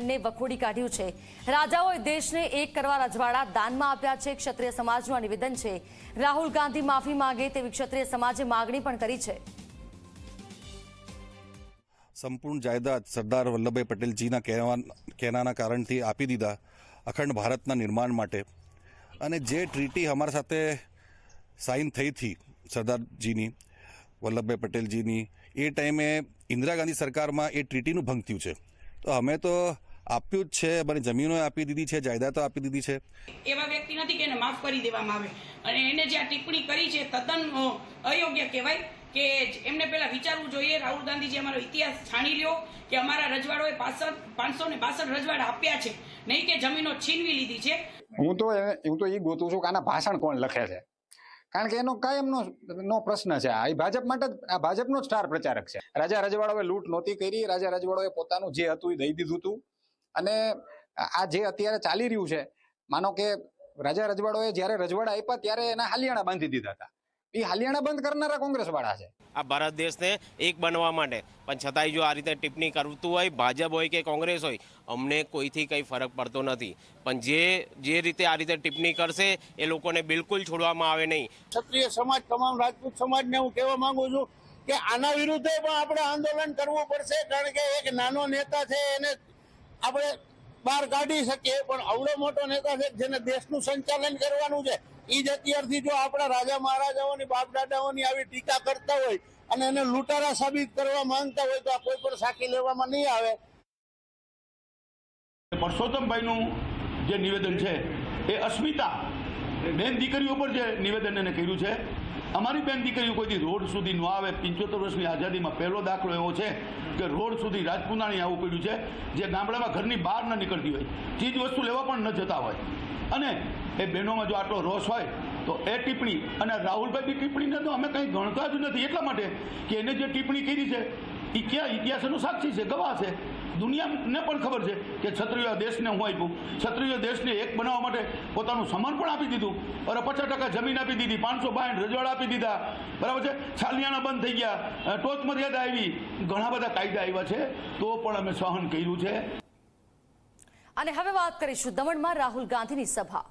ને વખોડી કાઢ્યું છે. રાજાઓએ દેશને એક કરવા રજવાડા દાનમાં આપ્યા છે. ક્ષત્રિય સમાજનું નિવેદન છે. રાહુલ ગાંધી માફી માંગે તેવી ક્ષત્રિય સમાજે માગણી પણ કરી છે. સંપૂર્ણ જાયદાદ સરદાર વલ્લભભાઈ પટેલજીના કહેવાના કારણથી આપી દીધા અખંડ ભારતના નિર્માણ માટે. અને જે ટ્રીટી અમારા સાથે સાઇન થઈ હતી સરદારજીની, વલ્લભભાઈ પટેલજીની, એ ટાઈમે ઇન્દિરા ગાંધી સરકારમાં એ ટ્રીટીનું ભંગ થયું છે. તો અમે તો આપ્યું જ છે અમારી જમીનો આપી દીધી છે જાયદાદો આપી દીધી છે. એવા વ્યક્તિ નથી કે એને માફ કરી દેવામાં આવે. અને એને જે આ ટિપ્પણી કરી છે તદ્દન અયોગ્ય કહેવાય કે એમને પહેલા વિચારવું જોઈએ. રાહુલ ગાંધીજી અમારો ઇતિહાસ જાણી લ્યો કે અમારા રજવાડોએ પાસઠ પાંચસો ને બાસઠ રજવાડા આપ્યા છે. નહીં કે જમીનો છીનવી લીધી છે. હું તો હું તો એ ગોતું છું કે આના ભાષણ કોણ લખે છે? કારણ કે એનો કાયમનો નો પ્રશ્ન છે. આ ભાજપ માટે આ ભાજપનો જ સ્ટાર પ્રચારક છે. રાજા રજવાડાઓએ લૂંટ નહોતી કરી. રાજા રજવાડાઓએ પોતાનું જે હતું એ દઈ દીધું હતું. અને આ જે અત્યારે ચાલી રહ્યું છે, માનો કે રાજા રજવાડોએ જ્યારે રજવાડા આપ્યા ત્યારે એના હાલિયાણા બાંધી દીધા હતા. એ હાલિયાણા બંધ કરનારા કોંગ્રેસ વાળા છે. આ ભારત દેશને એક બનવા માટે. પણ છતાંય જો આ રીતે ટિપ્પણી કરતું હોય ભાજપ હોય કે કોંગ્રેસ હોય અમને કોઈથી કંઈ ફરક પડતો નથી. પણ જે જે રીતે આ રીતે ટિપ્પણી કરશે એ લોકોને બિલકુલ છોડવામાં આવે નહીં. ક્ષત્રિય સમાજ તમામ રાજપૂત સમાજને હું કહેવા માંગુ છું કે આના વિરુદ્ધે પણ આપણે આંદોલન કરવું પડશે કારણ કે એક નાનો નેતા છે એને આપણે બહાર કાઢી શકીએ. પણ અવડો મોટો નેતા છે જેને દેશનું સંચાલન કરવાનું છે એ જ અત્યારથી જો આપણા રાજા મહારાજાઓની, બાપ દાદાઓની આવી ટીકા કરતા હોય અને એને લૂંટારા સાબિત કરવા માંગતા હોય તો આ કોઈ પણ સાખી લેવામાં નહીં આવે. પરસોત્તમભાઈનું જે નિવેદન છે, એ અસ્મિતા બેન દીકરીઓ પર જે નિવેદન એને કર્યું છે, અમારી બેન દીકરીઓ કોઈ દી રોડ સુધી ન આવે, પંચોતેર વર્ષની આઝાદીમાં પહેલો દાખલો એવો છે કે રોડ સુધી રાજપુનાણી આવું પડ્યું છે, જે ગામડામાં ઘરની બહાર ન નીકળતી હોય, ચીજ વસ્તુ લેવા પણ ન જતા હોય. અને એ બહેનોમાં જો આટલો રોષ હોય, તો એ ટિપ્પણી અને રાહુલભાઈની ટિપ્પણીને તો અમે કંઈ ગણતા જ નથી. એટલા માટે કે એને જે ટિપ્પણી કરી છે એ ક્યાં ઇતિહાસનો સાક્ષી છે? ગવાહ છે. દુનિયાને પણ ખબર છે કે ક્ષત્રિય દેશને હું આપ્યું. ક્ષત્રિય દેશને એક બનાવવા માટે પોતાનું સમાન પણ આપી દીધું. અને પચાસ ટકા જમીન આપી દીધી, પાંચસો બાંઠ રજવાડા આપી દીધા. બરાબર છે? છાલિયાણા બંધ થઈ ગયા. ટોચ મર્યાદા આવી, ઘણા બધા કાયદા આવ્યા છે. તો પણ અમે સહન કર્યું છે. અને હવે વાત કરીશું દમણમાં રાહુલ ગાંધીની સભા.